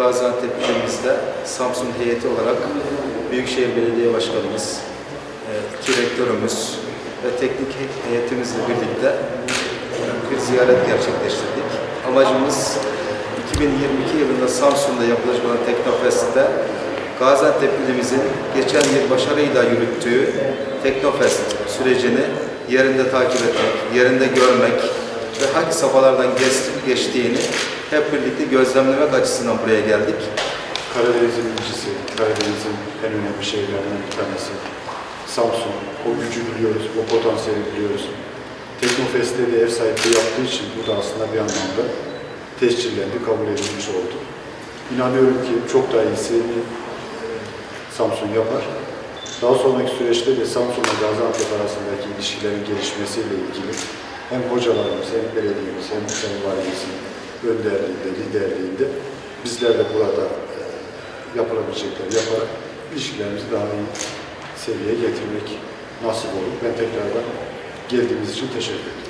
Gaziantep ilimizde Samsun heyeti olarak Büyükşehir Belediye Başkanımız, e, iki rektörümüz ve teknik heyetimizle birlikte bir ziyaret gerçekleştirdik. Amacımız 2022 yılında Samsun'da yapılacak Teknofest'te Gaziantep ilimizin geçen yıl başarıyla yürüttüğü Teknofest sürecini yerinde takip etmek, yerinde görmek ve hangi safhalardan geç- geçtiğini hep birlikte gözlemlemek açısından buraya geldik. Karadeniz'in incisi, Karadeniz'in en önemli şehirlerinden bir tanesi. Samsun, o gücü biliyoruz, o potansiyeli biliyoruz. Teknofest'te de ev sahipliği yaptığı için bu da aslında bir anlamda tescillendi, kabul edilmiş oldu. İnanıyorum ki çok daha iyisini Samsun yapar. Daha sonraki süreçte de Samsun ve Gaziantep arasındaki ilişkilerin gelişmesiyle ilgili hem hocalarımız, hem belediyemiz, hem Sayın Valimizin önderliğinde, liderliğinde bizler de burada e, yapılabilecekleri yaparak ilişkilerimizi daha iyi seviyeye getirmek nasip olur. Ben tekrardan geldiğiniz için teşekkür ederim.